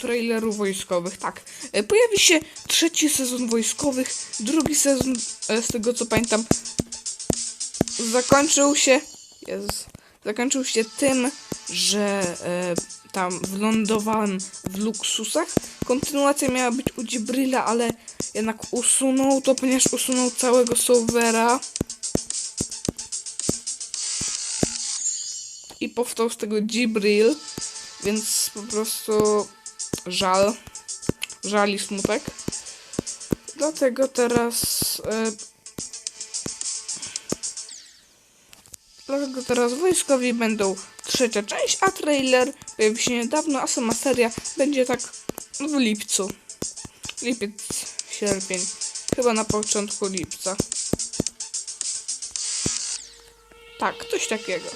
Trailerów wojskowych, tak. E, Pojawi się trzeci sezon wojskowych, drugi sezon, e, z tego co pamiętam, zakończył się. Jezus, zakończył się tym, że e, tam wylądowałem w luksusach. Kontynuacja miała być u Dzibryla, ale jednak usunął to, ponieważ usunął całego serwera. I powstał z tego Dzibril, więc po prostu żal. Żal i smutek. Dlatego teraz. E, Teraz wojskowi będą trzecia część, a trailer pojawi się niedawno, a sama seria będzie tak w lipcu. Lipiec, sierpień. Chyba na początku lipca. Tak, coś takiego.